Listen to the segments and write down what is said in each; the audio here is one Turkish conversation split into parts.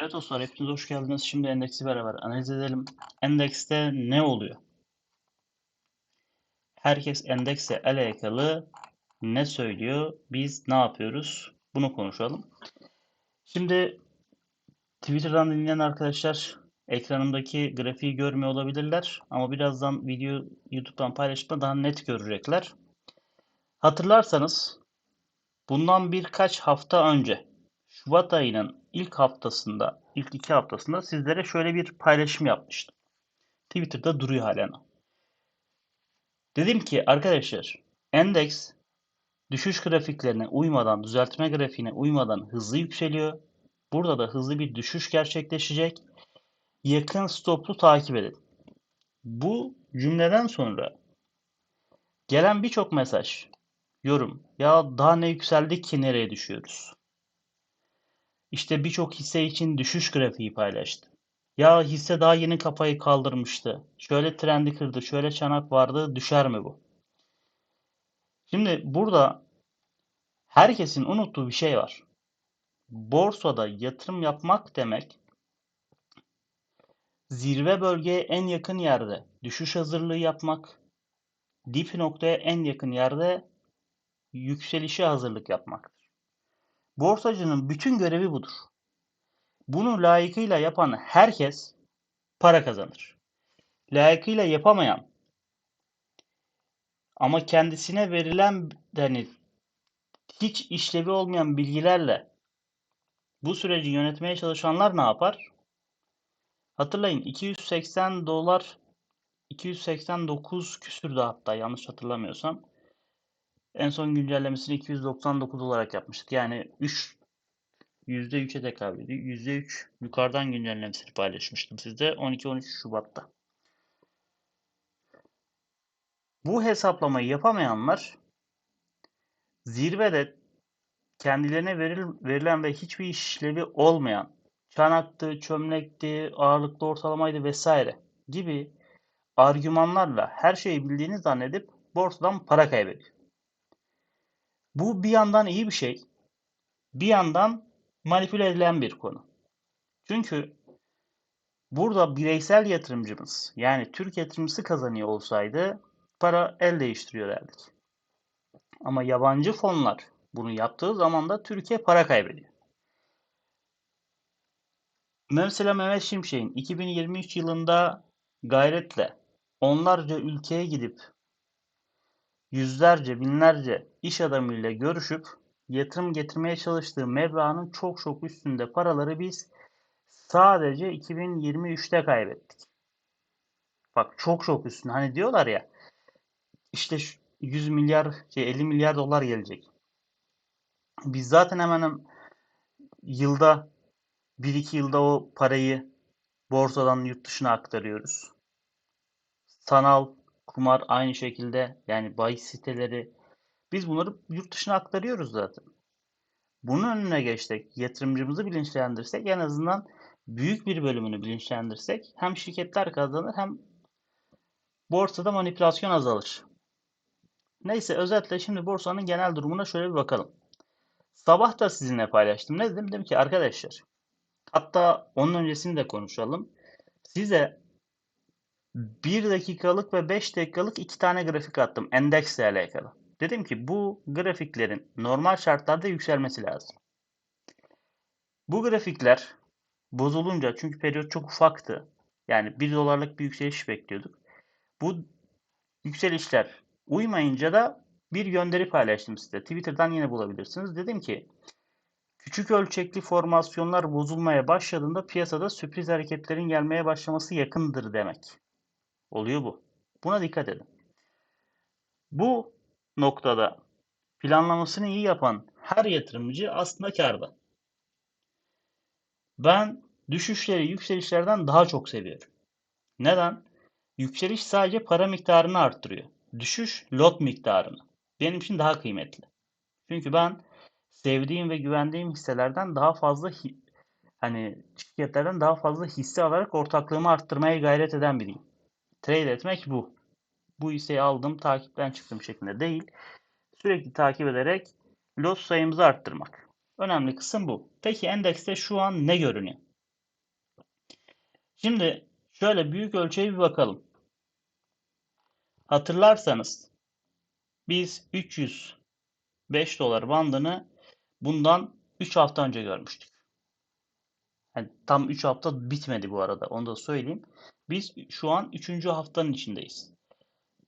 Evet dostlar hepiniz hoş geldiniz. Şimdi endeksi beraber analiz edelim. Endekste ne oluyor? Herkes endekse alakalı ne söylüyor? Biz ne yapıyoruz? Bunu konuşalım. Şimdi Twitter'dan dinleyen arkadaşlar ekranımdaki grafiği görmüyor olabilirler. Ama birazdan video YouTube'dan paylaşıp daha net görecekler. Hatırlarsanız bundan birkaç hafta önce Şubat ayının ilk haftasında, ilk iki haftasında sizlere şöyle bir paylaşım yapmıştım. Twitter'da duruyor halen. Dedim ki arkadaşlar endeks düşüş grafiklerine uymadan, düzeltme grafiğine uymadan hızlı yükseliyor. Burada da hızlı bir düşüş gerçekleşecek. Yakın stoplu takip edin. Bu cümleden sonra gelen birçok mesaj, yorum, ya daha ne yükseldik ki nereye düşüyoruz? İşte birçok hisse için düşüş grafiği paylaştı. Ya hisse daha yeni kafayı kaldırmıştı. Şöyle trendi kırdı, şöyle çanak vardı, düşer mi bu? Şimdi burada herkesin unuttuğu bir şey var. Borsada yatırım yapmak demek zirve bölgeye en yakın yerde düşüş hazırlığı yapmak, dip noktaya en yakın yerde yükselişe hazırlık yapmaktır. Borsacının bütün görevi budur. Bunu layıkıyla yapan herkes para kazanır. Layıkıyla yapamayan ama kendisine verilen yani hiç işlevi olmayan bilgilerle bu süreci yönetmeye çalışanlar ne yapar? Hatırlayın 280 dolar 289 küsürdü hatta yanlış hatırlamıyorsam. En son güncellemesini 299 olarak yapmıştık. Yani 3 %3'e tekabül ediyor. %3 yukarıdan güncellemesini paylaşmıştım sizde 12-13 Şubat'ta. Bu hesaplamayı yapamayanlar zirvede kendilerine veril, verilen ve hiçbir işlevi olmayan çanaktı, çömlekti, ağırlıklı ortalamaydı vesaire gibi argümanlarla her şeyi bildiğini zannedip borsadan para kaybediyor. Bu bir yandan iyi bir şey, bir yandan manipüle edilen bir konu. Çünkü burada bireysel yatırımcımız yani Türk yatırımcısı kazanıyor olsaydı para el değiştiriyor derdik. Ama yabancı fonlar bunu yaptığı zaman da Türkiye para kaybediyor. Mesela Mehmet Şimşek'in 2023 yılında gayretle onlarca ülkeye gidip yüzlerce, binlerce iş adamıyla görüşüp yatırım getirmeye çalıştığı meblağın çok çok üstünde paraları biz sadece 2023'te kaybettik. Bak çok çok üstünde. Hani diyorlar ya işte 100 milyar, şey 50 milyar dolar gelecek. Biz zaten hemen yılda 1-2 yılda o parayı borsadan yurt dışına aktarıyoruz. Sanal kumar aynı şekilde yani bahis siteleri biz bunları yurt dışına aktarıyoruz zaten. Bunun önüne geçtik. Yatırımcımızı bilinçlendirsek en azından büyük bir bölümünü bilinçlendirsek hem şirketler kazanır hem borsada manipülasyon azalır. Neyse özetle şimdi borsanın genel durumuna şöyle bir bakalım. Sabah da sizinle paylaştım. Ne dedim? Dedim ki arkadaşlar hatta onun öncesini de konuşalım. Size 1 dakikalık ve 5 dakikalık iki tane grafik attım endeksle alakalı. Dedim ki bu grafiklerin normal şartlarda yükselmesi lazım. Bu grafikler bozulunca çünkü periyot çok ufaktı. Yani 1 dolarlık bir yükseliş bekliyorduk. Bu yükselişler uymayınca da bir gönderi paylaştım size. Twitter'dan yine bulabilirsiniz. Dedim ki küçük ölçekli formasyonlar bozulmaya başladığında piyasada sürpriz hareketlerin gelmeye başlaması yakındır demek. Oluyor bu. Buna dikkat edin. Bu noktada planlamasını iyi yapan her yatırımcı aslında karda. Ben düşüşleri yükselişlerden daha çok seviyorum. Neden? Yükseliş sadece para miktarını arttırıyor. Düşüş lot miktarını. Benim için daha kıymetli. Çünkü ben sevdiğim ve güvendiğim hisselerden daha fazla hani şirketlerden daha fazla hisse alarak ortaklığımı arttırmaya gayret eden biriyim. Trade etmek bu bu hisseyi aldım, takipten çıktım şeklinde değil. Sürekli takip ederek lot sayımızı arttırmak. Önemli kısım bu. Peki endekste şu an ne görünüyor? Şimdi şöyle büyük ölçeğe bir bakalım. Hatırlarsanız biz 305 dolar bandını bundan 3 hafta önce görmüştük. Yani tam 3 hafta bitmedi bu arada. Onu da söyleyeyim. Biz şu an 3. haftanın içindeyiz.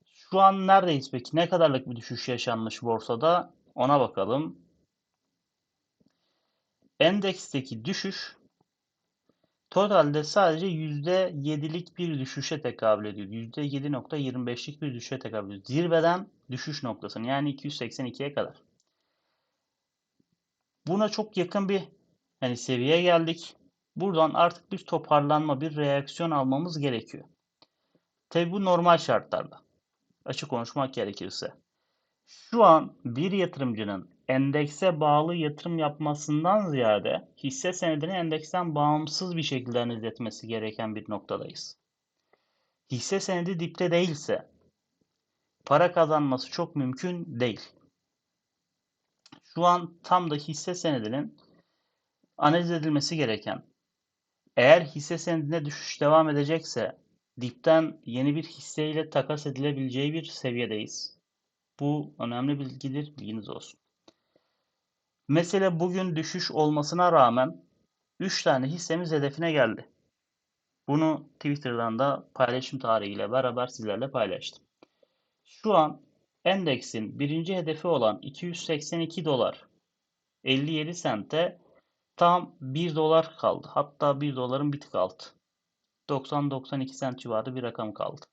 Şu an neredeyiz peki? Ne kadarlık bir düşüş yaşanmış borsada? Ona bakalım. Endeksteki düşüş totalde sadece %7'lik bir düşüşe tekabül ediyor. %7.25'lik bir düşüşe tekabül ediyor. Zirveden düşüş noktasını yani 282'ye kadar. Buna çok yakın bir hani seviyeye geldik. Buradan artık bir toparlanma, bir reaksiyon almamız gerekiyor. Tabi bu normal şartlarda. Açık konuşmak gerekirse. Şu an bir yatırımcının endekse bağlı yatırım yapmasından ziyade hisse senedini endeksten bağımsız bir şekilde analiz etmesi gereken bir noktadayız. Hisse senedi dipte değilse para kazanması çok mümkün değil. Şu an tam da hisse senedinin analiz edilmesi gereken eğer hisse senedine düşüş devam edecekse dipten yeni bir hisseyle takas edilebileceği bir seviyedeyiz. Bu önemli bilgidir, bilginiz olsun. Mesele bugün düşüş olmasına rağmen 3 tane hissemiz hedefine geldi. Bunu Twitter'dan da paylaşım tarihiyle beraber sizlerle paylaştım. Şu an endeksin birinci hedefi olan 282 dolar 57 sente tam 1 dolar kaldı. Hatta 1 doların bir tık altı. 90-92 sent civarı bir rakam kaldı.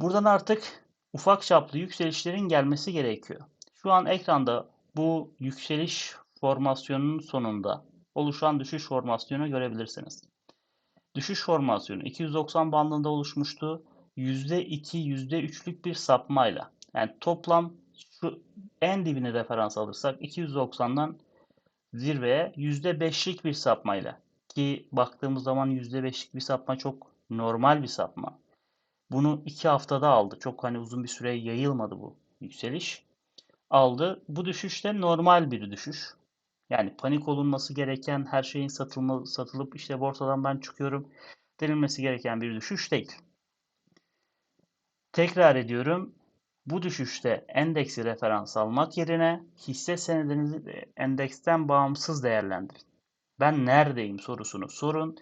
Buradan artık ufak çaplı yükselişlerin gelmesi gerekiyor. Şu an ekranda bu yükseliş formasyonunun sonunda oluşan düşüş formasyonu görebilirsiniz. Düşüş formasyonu 290 bandında oluşmuştu. %2, %3'lük bir sapmayla. Yani toplam şu en dibini referans alırsak 290'dan zirveye %5'lik bir sapmayla ki baktığımız zaman %5'lik bir sapma çok normal bir sapma. Bunu iki haftada aldı. Çok hani uzun bir süre yayılmadı bu yükseliş. Aldı. Bu düşüş de normal bir düşüş. Yani panik olunması gereken her şeyin satılma, satılıp işte borsadan ben çıkıyorum denilmesi gereken bir düşüş değil. Tekrar ediyorum. Bu düşüşte endeksi referans almak yerine hisse senedinizi endeksten bağımsız değerlendirin. Ben neredeyim sorusunu sorun.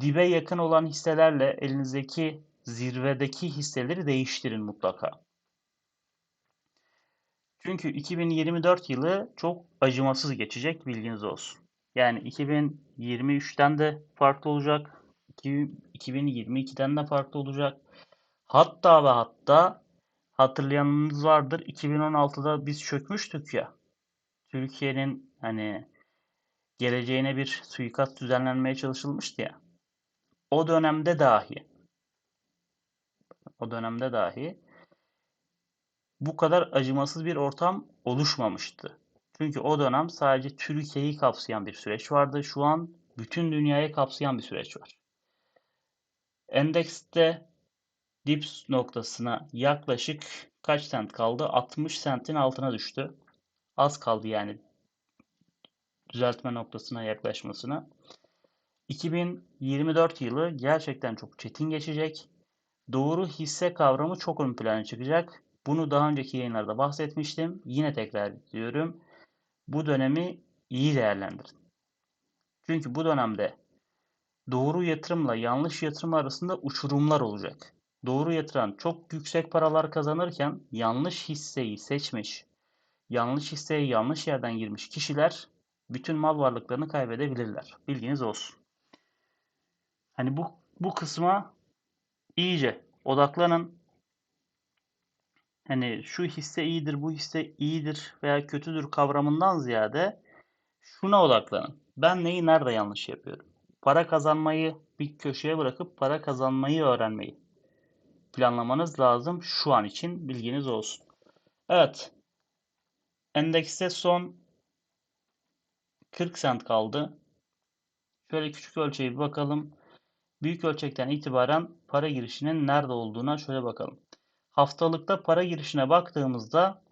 Dibe yakın olan hisselerle elinizdeki zirvedeki hisseleri değiştirin mutlaka. Çünkü 2024 yılı çok acımasız geçecek bilginiz olsun. Yani 2023'ten de farklı olacak. 2022'den de farklı olacak. Hatta ve hatta hatırlayanınız vardır 2016'da biz çökmüştük ya. Türkiye'nin hani geleceğine bir suikast düzenlenmeye çalışılmıştı ya. O dönemde dahi o dönemde dahi bu kadar acımasız bir ortam oluşmamıştı. Çünkü o dönem sadece Türkiye'yi kapsayan bir süreç vardı. Şu an bütün dünyayı kapsayan bir süreç var. Endekste dips noktasına yaklaşık kaç sent kaldı? 60 sentin altına düştü. Az kaldı yani düzeltme noktasına yaklaşmasına. 2024 yılı gerçekten çok çetin geçecek. Doğru hisse kavramı çok ön plana çıkacak. Bunu daha önceki yayınlarda bahsetmiştim. Yine tekrar ediyorum. Bu dönemi iyi değerlendirin. Çünkü bu dönemde doğru yatırımla yanlış yatırım arasında uçurumlar olacak. Doğru yatıran çok yüksek paralar kazanırken yanlış hisseyi seçmiş, yanlış hisseye yanlış yerden girmiş kişiler bütün mal varlıklarını kaybedebilirler. Bilginiz olsun. Hani bu bu kısma iyice odaklanın. Hani şu hisse iyidir, bu hisse iyidir veya kötüdür kavramından ziyade şuna odaklanın. Ben neyi nerede yanlış yapıyorum? Para kazanmayı bir köşeye bırakıp para kazanmayı öğrenmeyi planlamanız lazım şu an için bilginiz olsun. Evet. Endekste son 40 sent kaldı. Şöyle küçük ölçeğe bir bakalım. Büyük ölçekten itibaren para girişinin nerede olduğuna şöyle bakalım. Haftalıkta para girişine baktığımızda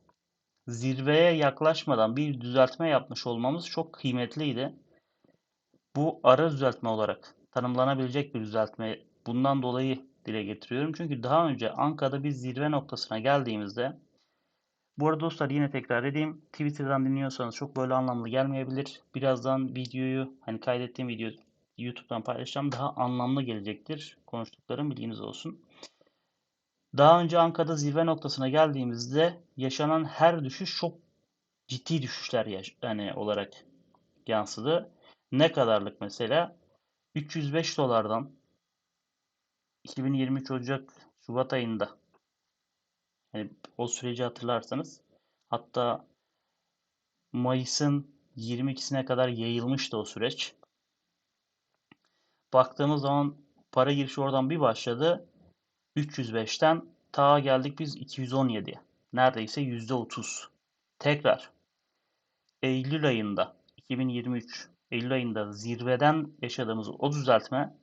zirveye yaklaşmadan bir düzeltme yapmış olmamız çok kıymetliydi. Bu ara düzeltme olarak tanımlanabilecek bir düzeltme. Bundan dolayı dile getiriyorum. Çünkü daha önce Anka'da bir zirve noktasına geldiğimizde bu arada dostlar yine tekrar edeyim. Twitter'dan dinliyorsanız çok böyle anlamlı gelmeyebilir. Birazdan videoyu hani kaydettiğim videoyu YouTube'dan paylaşacağım. Daha anlamlı gelecektir. Konuştuklarım bilginiz olsun. Daha önce Anka'da zirve noktasına geldiğimizde yaşanan her düşüş çok ciddi düşüşler yaş yani olarak yansıdı. Ne kadarlık mesela? 305 dolardan 2023 Ocak Şubat ayında yani o süreci hatırlarsanız hatta Mayıs'ın 22'sine kadar yayılmıştı o süreç. Baktığımız zaman para girişi oradan bir başladı. 305'ten ta geldik biz 217'ye. Neredeyse %30. Tekrar Eylül ayında 2023 Eylül ayında zirveden yaşadığımız o düzeltme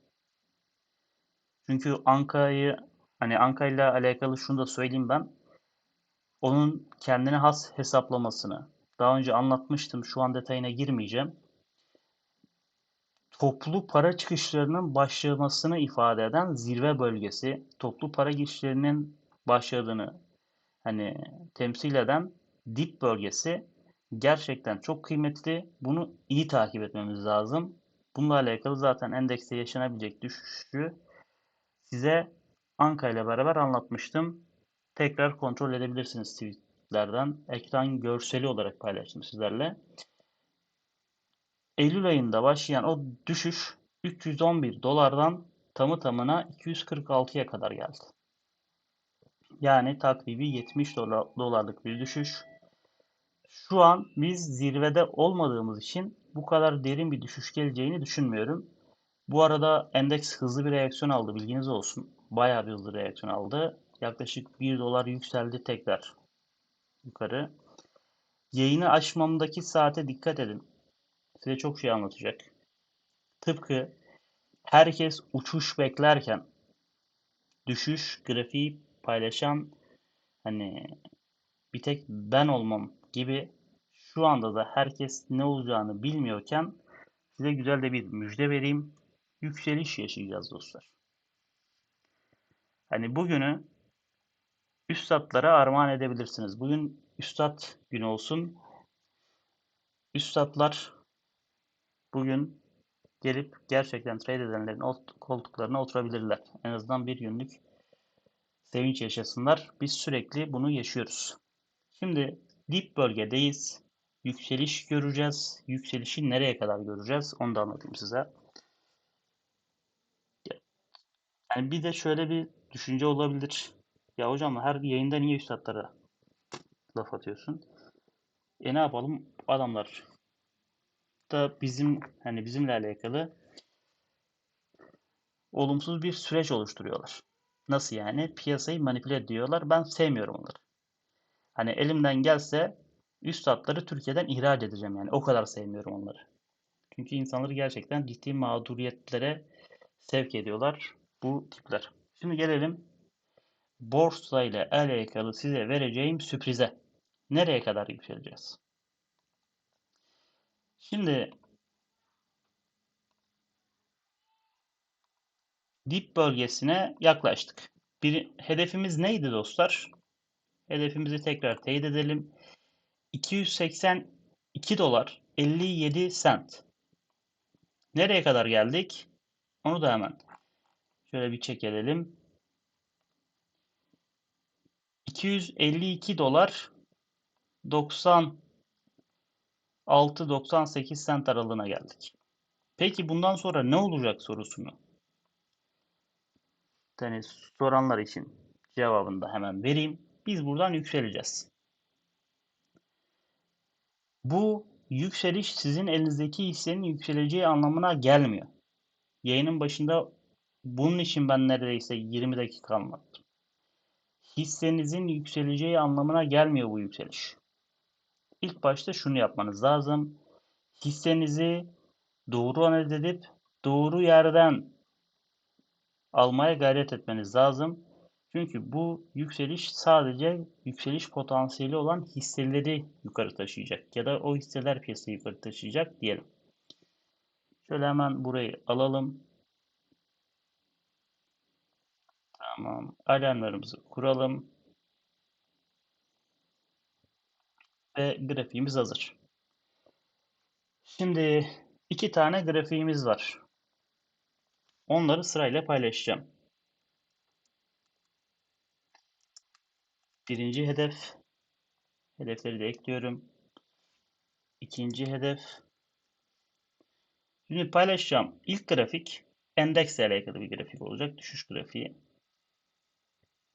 çünkü Anka'yı hani Anka ile alakalı şunu da söyleyeyim ben. Onun kendine has hesaplamasını daha önce anlatmıştım. Şu an detayına girmeyeceğim. Toplu para çıkışlarının başlamasını ifade eden zirve bölgesi, toplu para girişlerinin başladığını hani temsil eden dip bölgesi gerçekten çok kıymetli. Bunu iyi takip etmemiz lazım. Bununla alakalı zaten endekste yaşanabilecek düşüşü size Anka ile beraber anlatmıştım. Tekrar kontrol edebilirsiniz tweetlerden. Ekran görseli olarak paylaştım sizlerle. Eylül ayında başlayan o düşüş 311 dolardan tamı tamına 246'ya kadar geldi. Yani takribi 70 dolar, dolarlık bir düşüş. Şu an biz zirvede olmadığımız için bu kadar derin bir düşüş geleceğini düşünmüyorum. Bu arada endeks hızlı bir reaksiyon aldı bilginiz olsun. Bayağı bir hızlı reaksiyon aldı. Yaklaşık 1 dolar yükseldi tekrar yukarı. Yayını açmamdaki saate dikkat edin. Size çok şey anlatacak. Tıpkı herkes uçuş beklerken düşüş grafiği paylaşan hani bir tek ben olmam gibi şu anda da herkes ne olacağını bilmiyorken size güzel de bir müjde vereyim. Yükseliş yaşayacağız dostlar. Hani bugünü üstadlara armağan edebilirsiniz. Bugün üstad günü olsun. Üstadlar bugün gelip gerçekten trade edenlerin koltuklarına oturabilirler. En azından bir günlük sevinç yaşasınlar. Biz sürekli bunu yaşıyoruz. Şimdi dip bölgedeyiz. Yükseliş göreceğiz. Yükselişi nereye kadar göreceğiz? Onu da anlatayım size. Yani bir de şöyle bir düşünce olabilir. Ya hocam her yayında niye üstadlara laf atıyorsun? E ne yapalım? Adamlar da bizim hani bizimle alakalı olumsuz bir süreç oluşturuyorlar. Nasıl yani? Piyasayı manipüle ediyorlar. Ben sevmiyorum onları. Hani elimden gelse üstadları Türkiye'den ihraç edeceğim yani. O kadar sevmiyorum onları. Çünkü insanları gerçekten ciddi mağduriyetlere sevk ediyorlar bu tipler. Şimdi gelelim borsa ile alakalı size vereceğim sürprize. Nereye kadar yükseleceğiz? Şimdi dip bölgesine yaklaştık. Bir hedefimiz neydi dostlar? Hedefimizi tekrar teyit edelim. 282 dolar 57 sent. Nereye kadar geldik? Onu da hemen şöyle bir çek edelim. 252 dolar 96-98 sent aralığına geldik. Peki bundan sonra ne olacak sorusunu yani soranlar için cevabını da hemen vereyim. Biz buradan yükseleceğiz. Bu yükseliş sizin elinizdeki hissenin yükseleceği anlamına gelmiyor. Yayının başında bunun için ben neredeyse 20 dakika anlattım. Hissenizin yükseleceği anlamına gelmiyor bu yükseliş. İlk başta şunu yapmanız lazım. Hissenizi doğru analiz edip doğru yerden almaya gayret etmeniz lazım. Çünkü bu yükseliş sadece yükseliş potansiyeli olan hisseleri yukarı taşıyacak ya da o hisseler piyasayı yukarı taşıyacak diyelim. Şöyle hemen burayı alalım. Tamam. Alarmlarımızı kuralım. Ve grafiğimiz hazır. Şimdi iki tane grafiğimiz var. Onları sırayla paylaşacağım. Birinci hedef. Hedefleri de ekliyorum. İkinci hedef. Şimdi paylaşacağım. İlk grafik endeksle alakalı bir grafik olacak. Düşüş grafiği.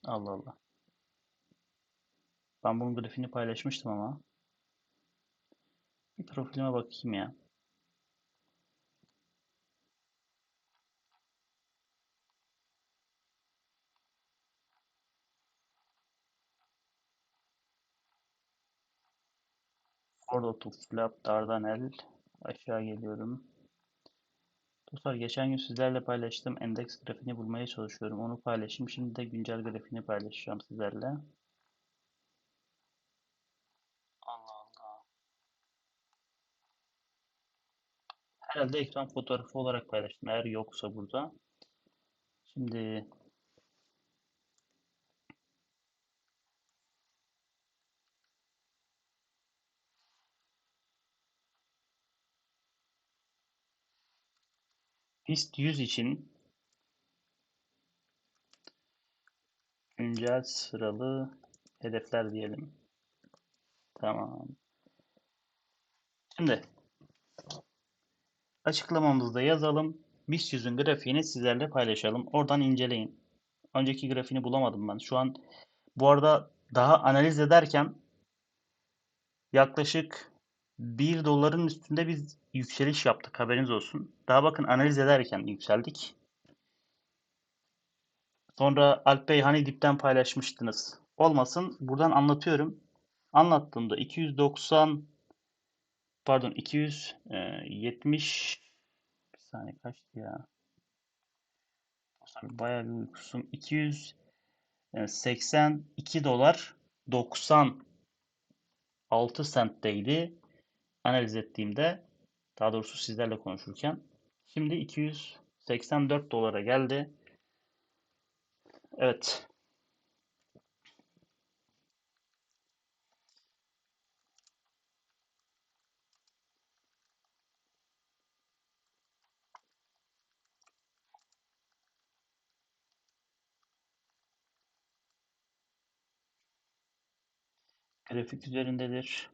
Allah Allah. Ben bunun grafiğini paylaşmıştım ama. Bir profilime bakayım ya. Ford Autoflap Dardanel aşağı geliyorum. Dostlar geçen gün sizlerle paylaştığım endeks grafiğini bulmaya çalışıyorum. Onu paylaşayım. Şimdi de güncel grafiğini paylaşacağım sizlerle. Allah Allah. Herhalde ekran fotoğrafı olarak paylaştım. Eğer yoksa burada. Şimdi BIST 100 için güncel sıralı hedefler diyelim. Tamam. Şimdi açıklamamızda yazalım. BIST 100'ün grafiğini sizlerle paylaşalım. Oradan inceleyin. Önceki grafiğini bulamadım ben. Şu an bu arada daha analiz ederken yaklaşık 1 doların üstünde biz yükseliş yaptık. Haberiniz olsun. Daha bakın analiz ederken yükseldik. Sonra Alp Bey hani dipten paylaşmıştınız. Olmasın. Buradan anlatıyorum. Anlattığımda 290 pardon 270 bir saniye kaçtı ya? Bayağı bir uykusum. 282 dolar 96 centteydi analiz ettiğimde daha doğrusu sizlerle konuşurken şimdi 284 dolara geldi. Evet. Grafik üzerindedir.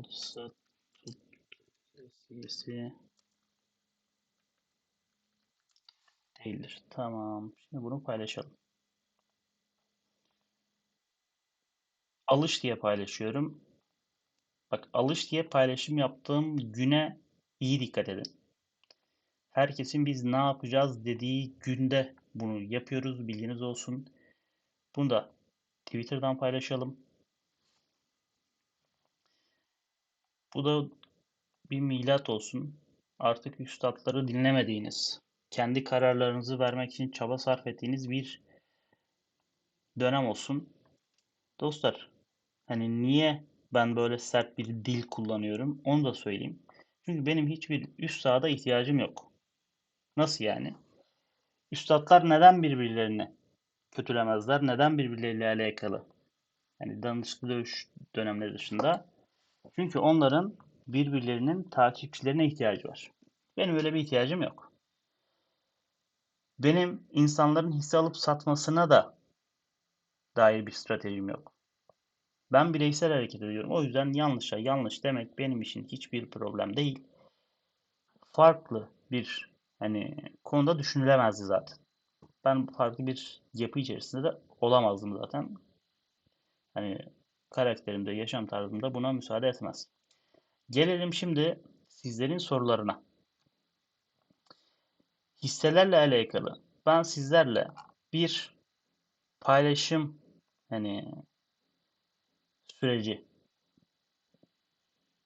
Olsa seviyesi değildir. Tamam. Şimdi bunu paylaşalım. Alış diye paylaşıyorum. Bak alış diye paylaşım yaptığım güne iyi dikkat edin. Herkesin biz ne yapacağız dediği günde bunu yapıyoruz. Bilginiz olsun. Bunu da Twitter'dan paylaşalım. Bu da bir milat olsun. Artık üstadları dinlemediğiniz, kendi kararlarınızı vermek için çaba sarf ettiğiniz bir dönem olsun. Dostlar, hani niye ben böyle sert bir dil kullanıyorum onu da söyleyeyim. Çünkü benim hiçbir üstada ihtiyacım yok. Nasıl yani? Üstadlar neden birbirlerini kötülemezler? Neden birbirleriyle alakalı? Yani danışıklı dövüş dönemleri dışında çünkü onların birbirlerinin takipçilerine ihtiyacı var. Benim öyle bir ihtiyacım yok. Benim insanların hisse alıp satmasına da dair bir stratejim yok. Ben bireysel hareket ediyorum. O yüzden yanlışa yanlış demek benim için hiçbir problem değil. Farklı bir hani konuda düşünülemezdi zaten. Ben farklı bir yapı içerisinde de olamazdım zaten. Hani karakterimde, yaşam tarzımda buna müsaade etmez. Gelelim şimdi sizlerin sorularına. Hisselerle alakalı ben sizlerle bir paylaşım hani süreci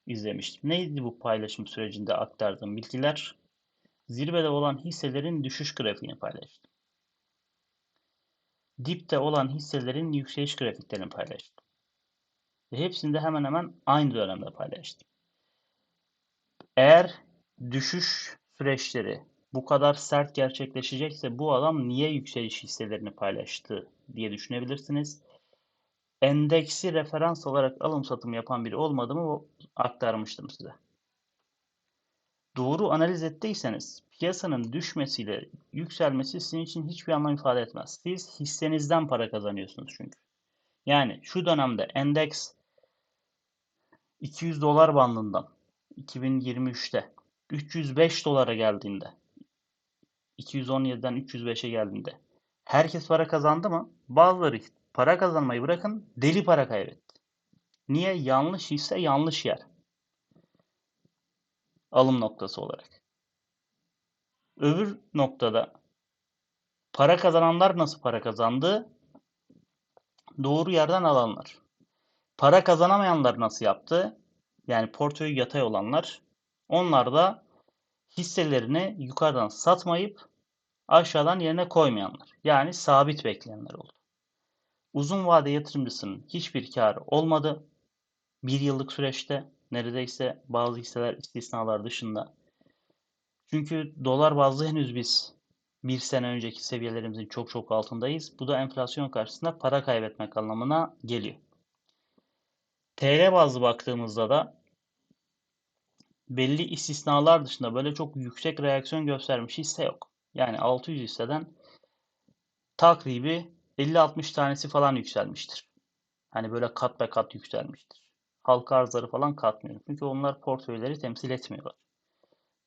izlemiştim. Neydi bu paylaşım sürecinde aktardığım bilgiler? Zirvede olan hisselerin düşüş grafiğini paylaştım. Dipte olan hisselerin yükseliş grafiklerini paylaştım. Ve hepsini de hemen hemen aynı dönemde paylaştım. Eğer düşüş süreçleri bu kadar sert gerçekleşecekse bu adam niye yükseliş hisselerini paylaştı diye düşünebilirsiniz. Endeksi referans alarak alım satım yapan biri olmadı mı o aktarmıştım size. Doğru analiz ettiyseniz piyasanın düşmesiyle yükselmesi sizin için hiçbir anlam ifade etmez. Siz hissenizden para kazanıyorsunuz çünkü. Yani şu dönemde endeks 200 dolar bandından 2023'te 305 dolara geldiğinde 217'den 305'e geldiğinde herkes para kazandı mı? Bazıları para kazanmayı bırakın deli para kaybetti. Niye? Yanlış hisse yanlış yer. Alım noktası olarak. Öbür noktada para kazananlar nasıl para kazandı? Doğru yerden alanlar. Para kazanamayanlar nasıl yaptı? Yani portföyü yatay olanlar. Onlar da hisselerini yukarıdan satmayıp aşağıdan yerine koymayanlar. Yani sabit bekleyenler oldu. Uzun vade yatırımcısının hiçbir karı olmadı. Bir yıllık süreçte neredeyse bazı hisseler istisnalar dışında. Çünkü dolar bazlı henüz biz bir sene önceki seviyelerimizin çok çok altındayız. Bu da enflasyon karşısında para kaybetmek anlamına geliyor. TL bazlı baktığımızda da belli istisnalar dışında böyle çok yüksek reaksiyon göstermiş hisse yok. Yani 600 hisseden takribi 50-60 tanesi falan yükselmiştir. Hani böyle kat be kat yükselmiştir. Halka arzları falan katmıyor. Çünkü onlar portföyleri temsil etmiyorlar.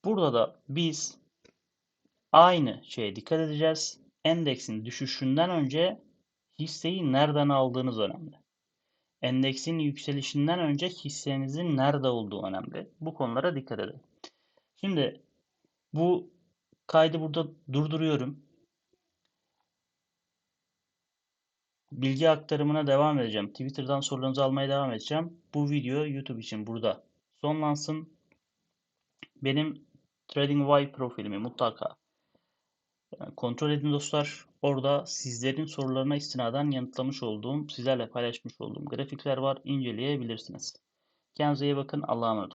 Burada da biz aynı şeye dikkat edeceğiz. Endeksin düşüşünden önce hisseyi nereden aldığınız önemli. Endeksin yükselişinden önce hissenizin nerede olduğu önemli. Bu konulara dikkat edin. Şimdi bu kaydı burada durduruyorum. Bilgi aktarımına devam edeceğim. Twitter'dan sorularınızı almaya devam edeceğim. Bu video YouTube için burada sonlansın. Benim TradingView profilimi mutlaka kontrol edin dostlar. Orada sizlerin sorularına istinaden yanıtlamış olduğum, sizlerle paylaşmış olduğum grafikler var. İnceleyebilirsiniz. Kendinize iyi bakın. Allah'a emanet.